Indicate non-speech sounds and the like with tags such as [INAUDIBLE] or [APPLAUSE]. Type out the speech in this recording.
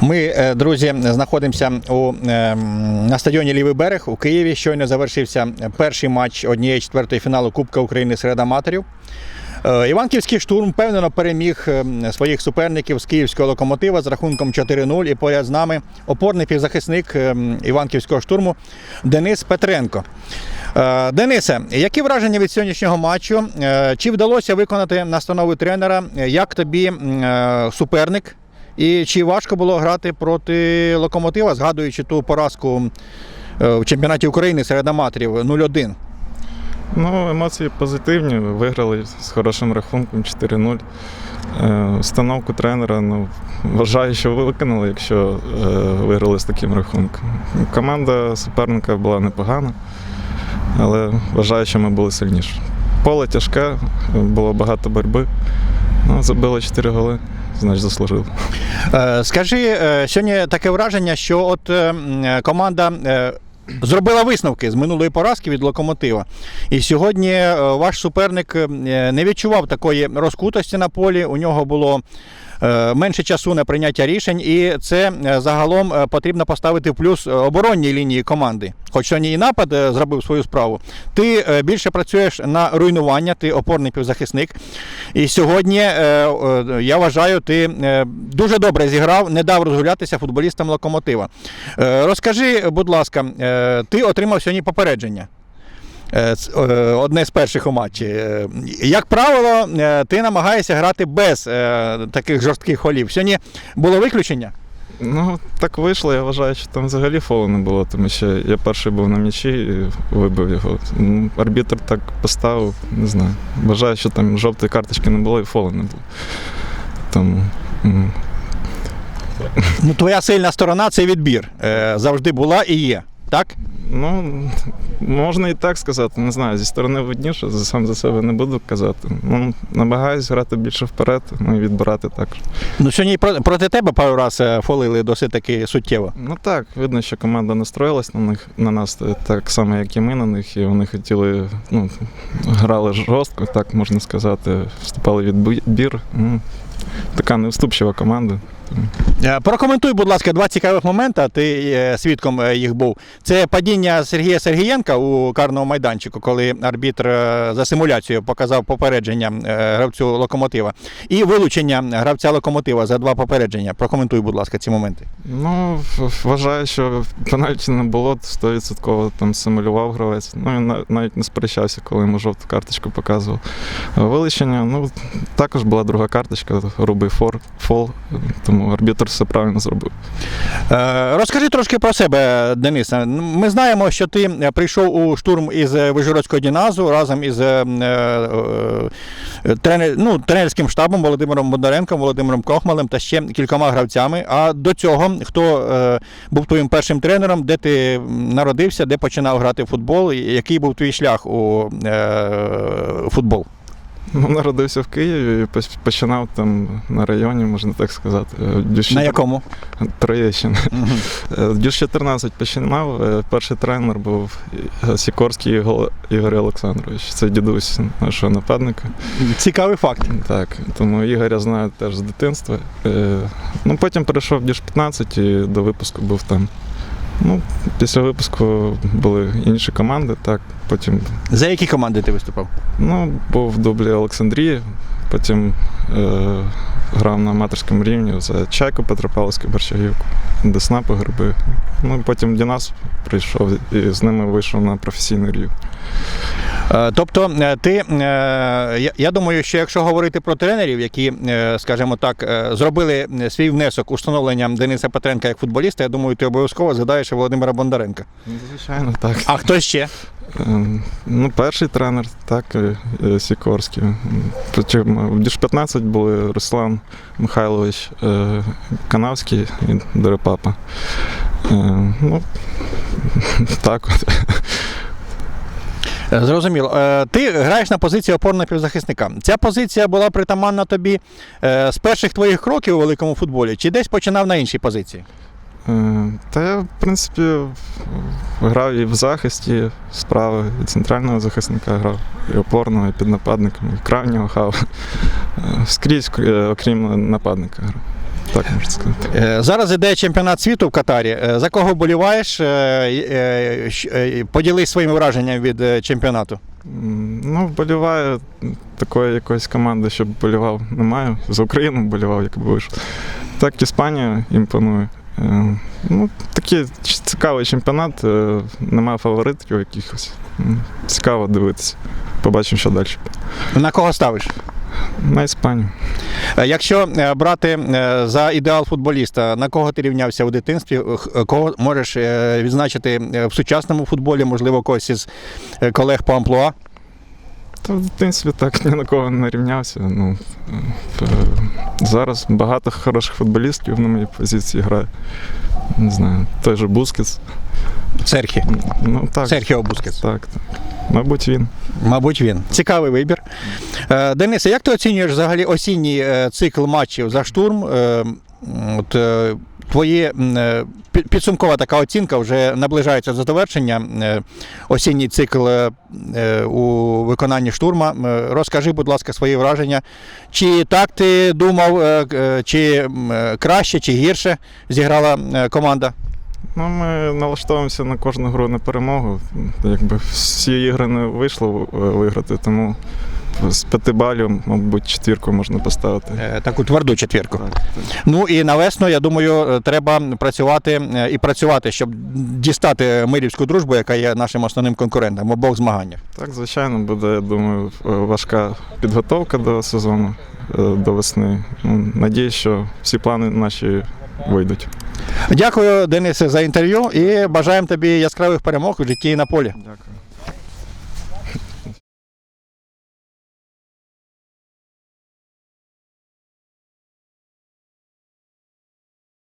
Ми, е, друзі, знаходимося у, е, на стадіоні Лівий берег у Києві. Щойно завершився перший матч однієї четвертої фіналу Кубка України серед аматорів. Е, Іванківський штурм впевнено переміг своїх суперників з київського локомотива з рахунком 4-0. І поряд з нами опорний півзахисник Іванківського штурму Денис Петренко. Денисе, які враження від сьогоднішнього матчу? Чи вдалося виконати настанови тренера? Як тобі суперник? І чи важко було грати проти локомотива, згадуючи ту поразку е, в чемпіонаті України серед аматорів 0-1? Ну, емоції позитивні. Виграли з хорошим рахунком 4-0. Е, Установку тренера, ну, вважаю, що виконали, якщо е, виграли з таким рахунком. Команда суперника була непогана, але вважаю, що ми були сильніші. Поле тяжке, було багато боротьби. Ну, забили 4 голи, значить заслужили. Е, Скажи, е, сьогодні таке враження, що от е, команда. Зробила висновки з минулої поразки від локомотива. І сьогодні ваш суперник не відчував такої розкутості на полі. У нього було менше часу на прийняття рішень, і це е, загалом е, потрібно поставити в плюс е, оборонній лінії команди. Хоч сьогодні і напад е, зробив свою справу. Ти е, більше працюєш на руйнування, ти опорний півзахисник. І сьогодні е, е, я вважаю, ти е, дуже добре зіграв, не дав розгулятися футболістам локомотива. Е, Розкажи, будь ласка, е, ти отримав сьогодні попередження. Е, е, Одне з перших у матчі. Е, Як правило, ти намагаєшся грати без таких жорстких голів. Сьогодні було виключення. Ну, так вийшло, я вважаю, що там взагалі фолу не було, тому що я перший був на м'ячі і вибив його. Ну, Арбітр так поставив, не знаю. Вважаю, що там жовтої карточки не було і фолу не було. Тому. Ну, твоя сильна сторона це відбір. Завжди була і є. Так? Ну, можна і так сказати, не знаю, зі сторони видніше, сам за себе не буду казати. Ну, намагаюсь грати більше вперед, ну і відбирати також. Ну, сьогодні про- проти тебе пару разів фолили досить таки суттєво. Ну так, видно, що команда настроїлась на них на нас е, так само, як і ми на них, і вони хотіли, ну, грали жорстко, так можна сказати, вступали в відбір. Ну, така невступчива команда. Е, Прокоментуй, будь ласка, два цікавих моменти. Ти е, свідком е, їх був. Це падіння Сергія Сергієнка у карному майданчику, коли арбітр за симуляцією показав попередження гравцю локомотива, і вилучення гравця локомотива за два попередження. Прокоментуй, будь ласка, ці моменти. Ну, вважаю, що пенальті не було, 100% там симулював гравець. Ну, він навіть не сперечався, коли йому жовту карточку показував. Вилучення, ну, також була друга карточка, грубий фор, фол, тому арбітр все правильно зробив. Е, Розкажи трошки про себе, Дениса. Ну, Ми знаємо, що ти е, прийшов у штурм із е, Вижгородського Діназу разом із е, е, е, тренер, ну, тренерським штабом Володимиром Бондаренком, Володимиром Крохмалем та ще кількома гравцями. А до цього хто е, був твоїм першим тренером, де ти народився, де починав грати в футбол, який був твій шлях у е, футбол? Ну, народився в Києві і починав там на районі, можна так сказати. Е, дюж На якому? Троєщина. Е, Дюж 14 починав. е, Перший тренер був Сікорський Ігор Олександрович. Це дідусь нашого нападника. Цікавий факт. Так, тому Ігоря знаю теж з дитинства. Е, Ну, потім перейшов в Дюж 15 і до випуску був там. Ну, після випуску були інші команди, так. Потім За які команди ти виступав? ну, був в дублі Олександрії, потім е, грав на аматорському рівні за Чайку, Петропавловську, Борщагівку, Десна погреби. Ну, потім Дінас прийшов і з ними вийшов на професійний рівень. Е, Тобто, е, ти е, я- думаю, що якщо говорити про тренерів, які, скажімо так, зробили свій внесок у встановлення Дениса Петренка як футболіста, я думаю, ти обов'язково згадаєш Володимира Бондаренка. Ну, Звичайно, так. А хто ще? Ем, Ну, перший тренер, так, Сікорський. В Діж 15 були Руслан Михайлович Канавський і Дерепапа. Е, Ну, [LAUGHS] так от. Е, Зрозуміло. Е, Ти граєш на позиції опорного півзахисника. Ця позиція була притаманна тобі е, з перших твоїх кроків у великому футболі, чи десь починав на іншій позиції? Та я, в принципі, грав і в захисті справи, і центрального захисника грав, і опорного, і під нападником, і крайнього. Е, Скрізь, окрім нападника грав. Так можна сказати. Е, Зараз іде чемпіонат світу в Катарі. Е, За кого вболіваєш? Е, Поділись своїм враженням від чемпіонату. Ну, вболіваю такої якоїсь команди, щоб болівав, немає. За Україну болівав, якби вийшов. Так, Іспанія імпонує. Ну, такий цікавий чемпіонат, немає фаворитів якихось. Цікаво дивитися. Побачимо, що далі. На кого ставиш? На Іспанію. Е, Якщо е, брати е, за ідеал футболіста, на кого ти рівнявся у дитинстві, кого можеш відзначити в сучасному футболі, можливо, когось із колег по амплуа? Та в дитинстві так ні на кого не рівнявся. Ну, зараз багато хороших футболістів на моїй позиції грає. Не знаю, той же Бускетс. Серхі. Ну, так, Серхіо Бускетс. так, так. Мабуть, він. Мабуть, він. Цікавий вибір. Е, Денисе, як ти оцінюєш взагалі осінній е, цикл матчів за штурм? Е, От, е, твої е, пі- підсумкова така оцінка вже наближається до завершення. Е, Осінній цикл е, е, у виконанні штурма. Е, Розкажи, будь ласка, свої враження. Чи так ти думав, е, к- е, чи м, е, краще, чи гірше зіграла е, команда? Ну, ми налаштовуємося на кожну гру на перемогу. Якби всі ігри не вийшло е, виграти, тому з п'яти балів, мабуть, четвірку можна поставити. Е, Таку тверду четвірку. Так, так. Ну і навесно, я думаю, е, треба працювати і працювати, щоб дістати мирівську дружбу, яка є нашим основним конкурентом обох змаганнях. Так, звичайно, буде, я думаю, важка підготовка до сезону, до весни. Ну, Надіюсь, що всі плани наші вийдуть. Дякую, Денисе, за інтерв'ю і бажаємо тобі яскравих перемог у житті і на полі. Дякую.